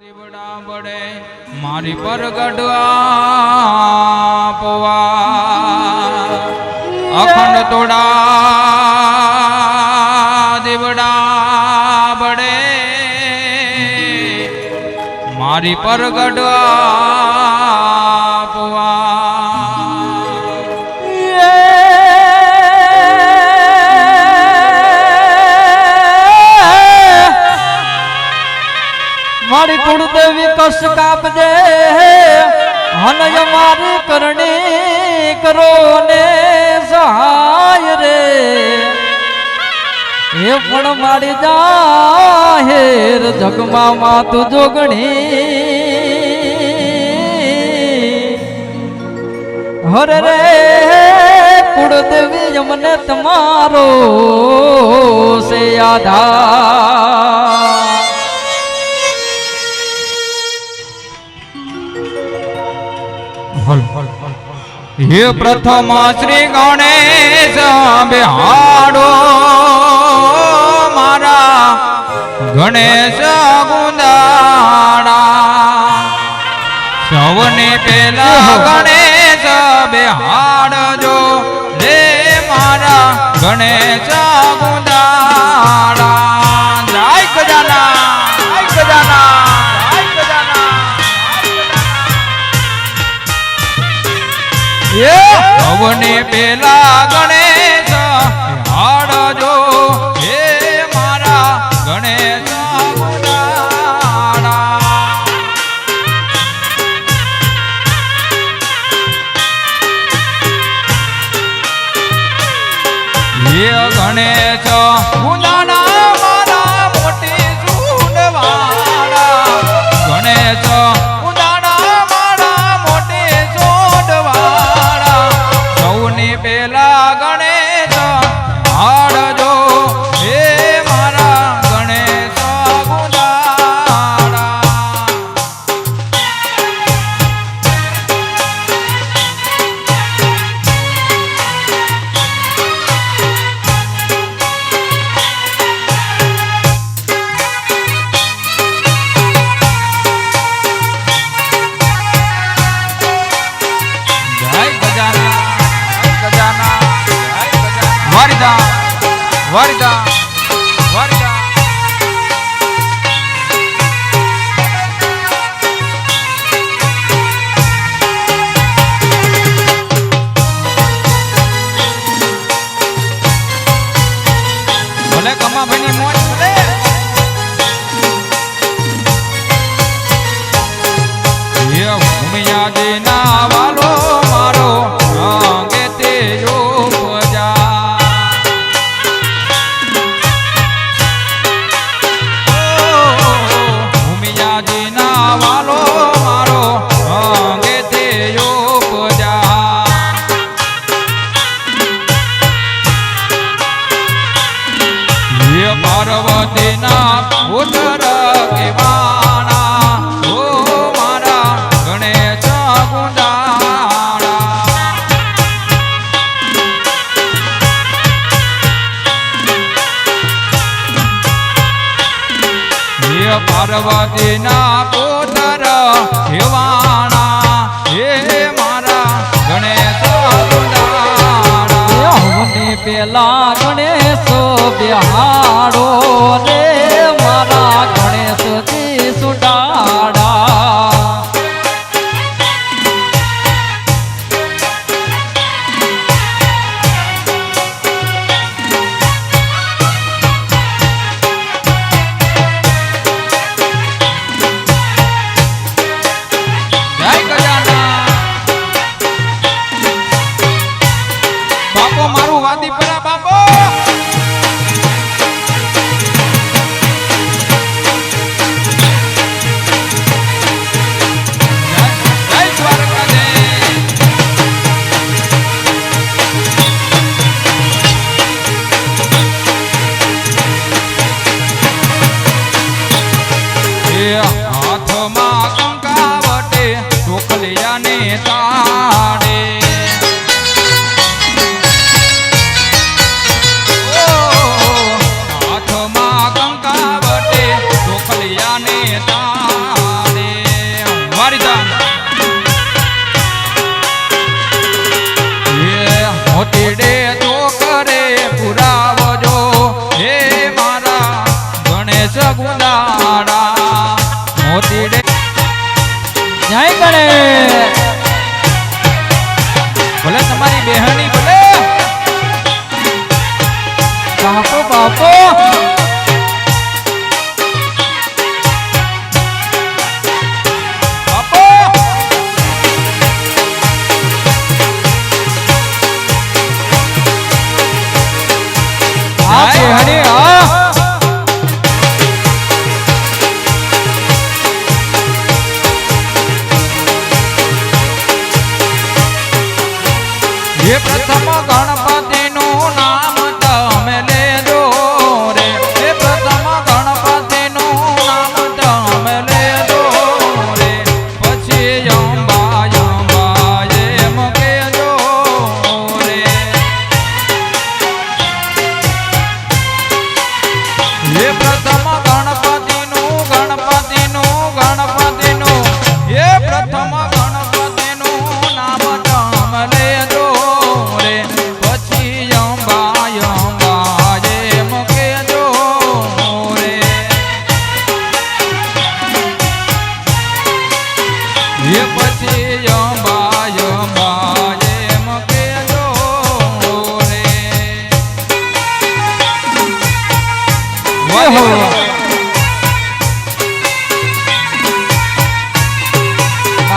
દીવડા બળે મારી પર ગઢવા પવા. અખંડ તોડા દીવડા બળે મારી પર ગઢવા કષ્ટ કાપજે, હનય મારી કરણી કરો ને સહાય રે. એ પણ મારી જાહેર જગમાં માત જોગણી. હરે રે, કુળદેવી અમને તમારો સે આધાર. હે પ્રથમ શ્રી ગણેશ, બિહાડો મારા ગણેશ ગુંદાડા. સૌને પેલા ગણેશ, બિહાડજો રે મારા ગણેશ ગુંદાડા. સૌને પેલા ગણેશ வாடிதா પાર્વતીના ઉદર કેવાણા. ઓ મારા ગણેશ ગુંદાણા હે પાર્વતીના પુત્ર કેવાણા. હે મારા ગણેશ હવની પેલા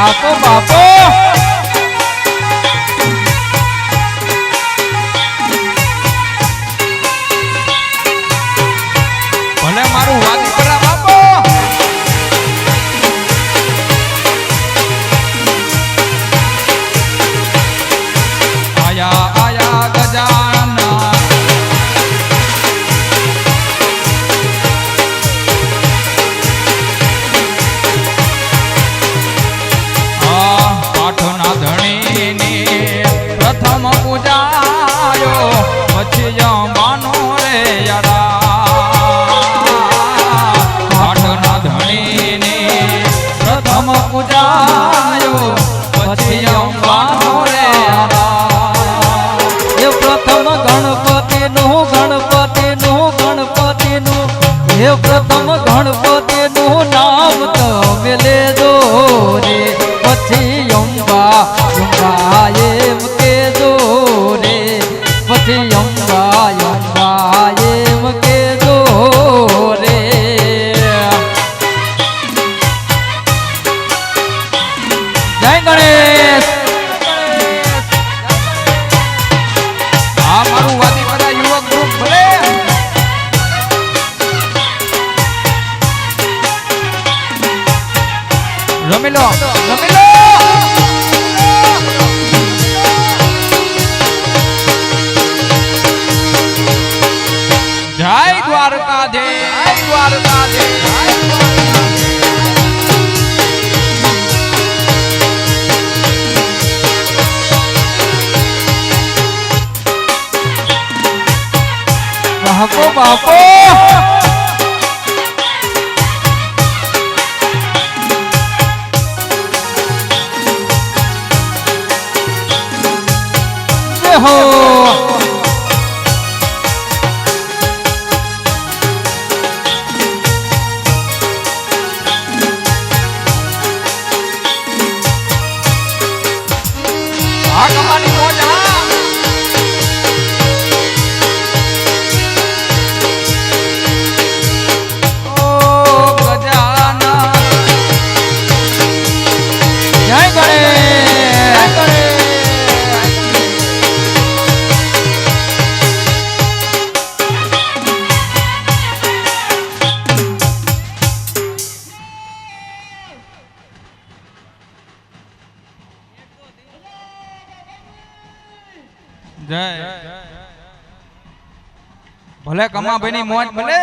આ તો બાપો. जय द्वारका दे जय द्वारका दे बापो। बापो oh. ભલે કમાભાઈ ની મોજ ભલે.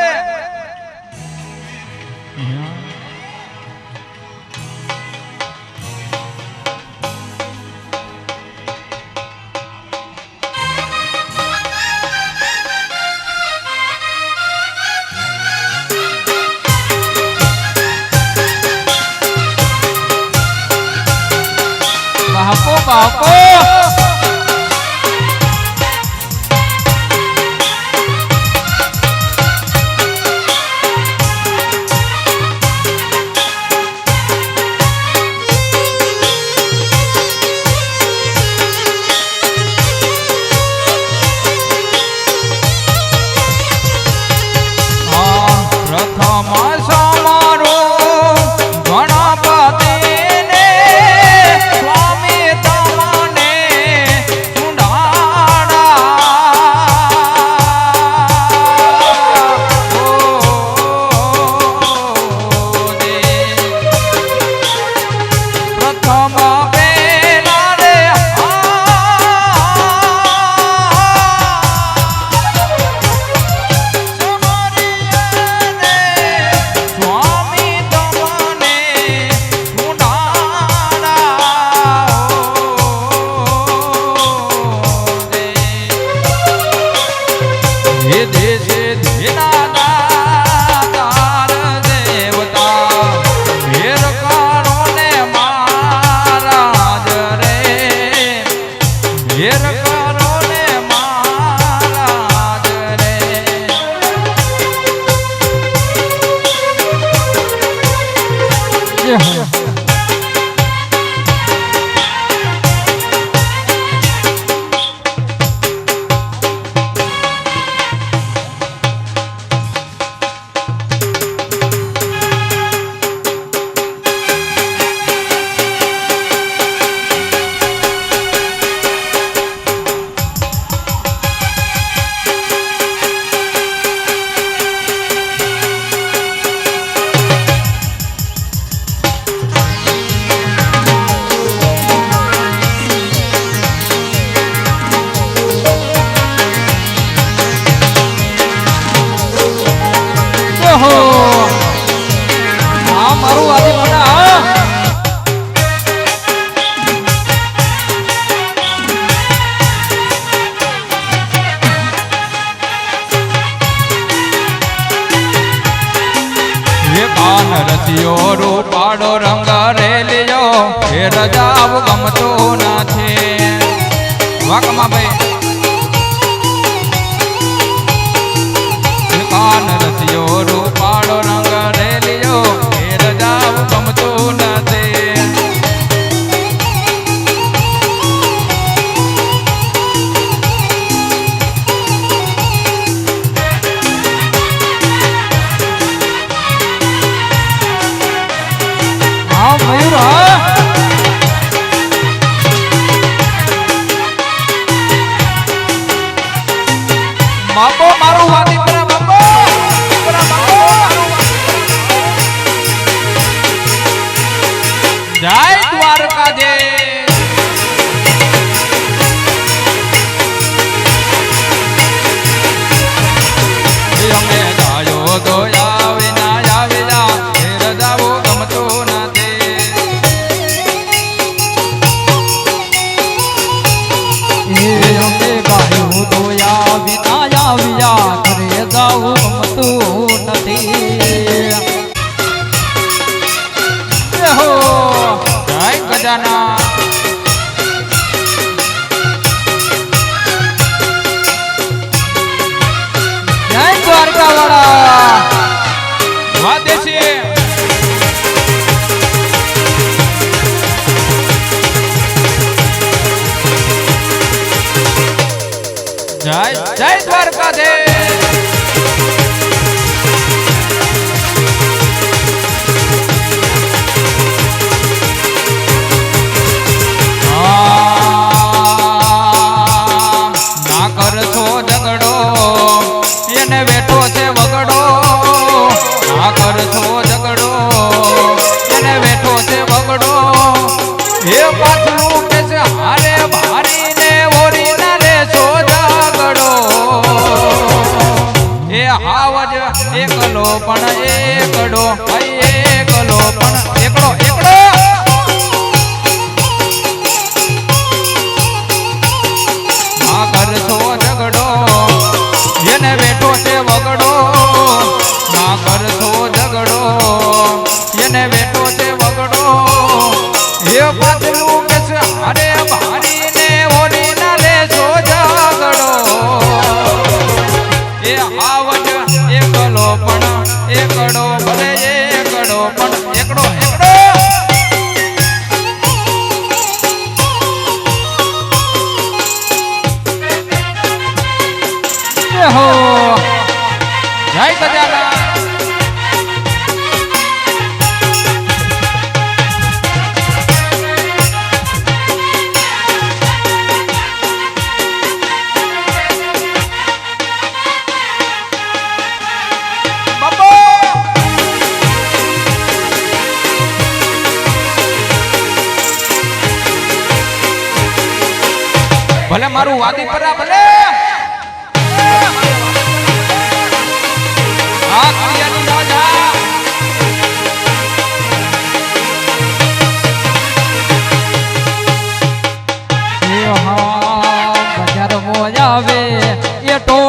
એકડો ભલે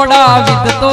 ટોળા વિધતો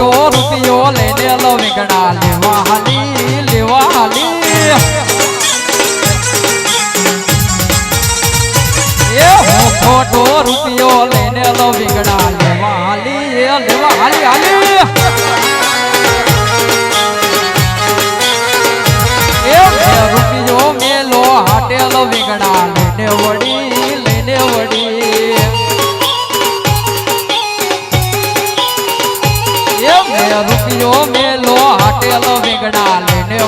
તો રૂપિયો લઈને લો વિગડા લેવા હાલી લેવા હાલી એ હું ખોટો રૂપિયો લઈને લો વિગડા લેવા હાલી એ લેવા હાલી હાલી એ રૂપિયો મેલો હાટેલો વિગડા લઈને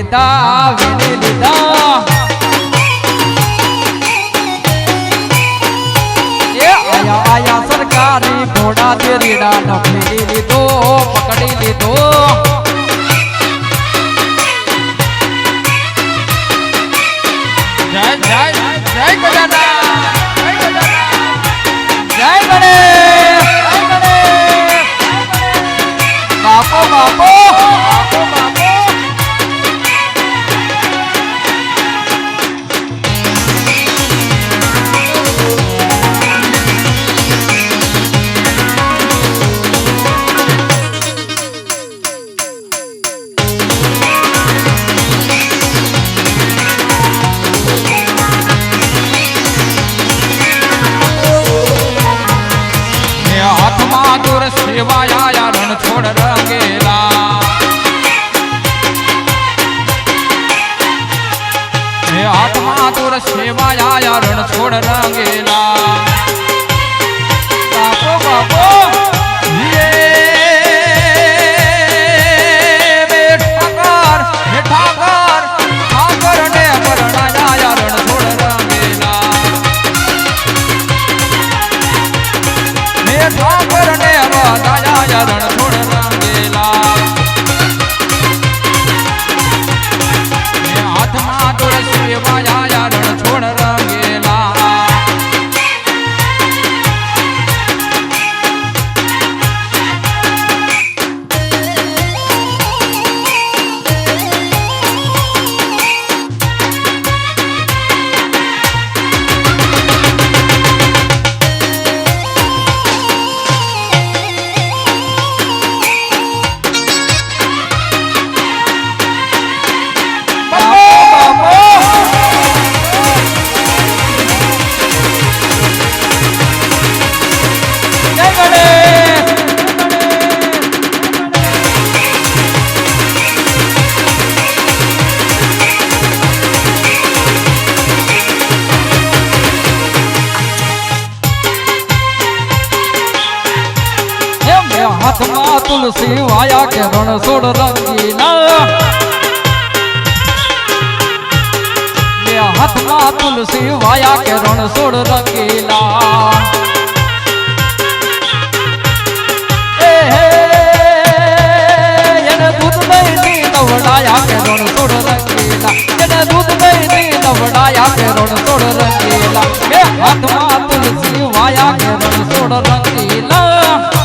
લીધા વીણી લીધા એ આયા આયા સરકારી ઘોડા તે રીડા નફેરી લીધો પકડી લીધો જય તુલસી વાયા કે રણછોડ રંગીલા. બે હાથમાં તુલસી વાયા કે રણછોડ રંગીલા. એ હે, એને દૂધ દહીં ની નવડાયા કે રણછોડ રંગીલા. એને દૂધ દહીં ની નવડાયા કે રણછોડ રંગીલા. બે હાથમાં તુલસી વાયા કે રણછોડ રંગીલા.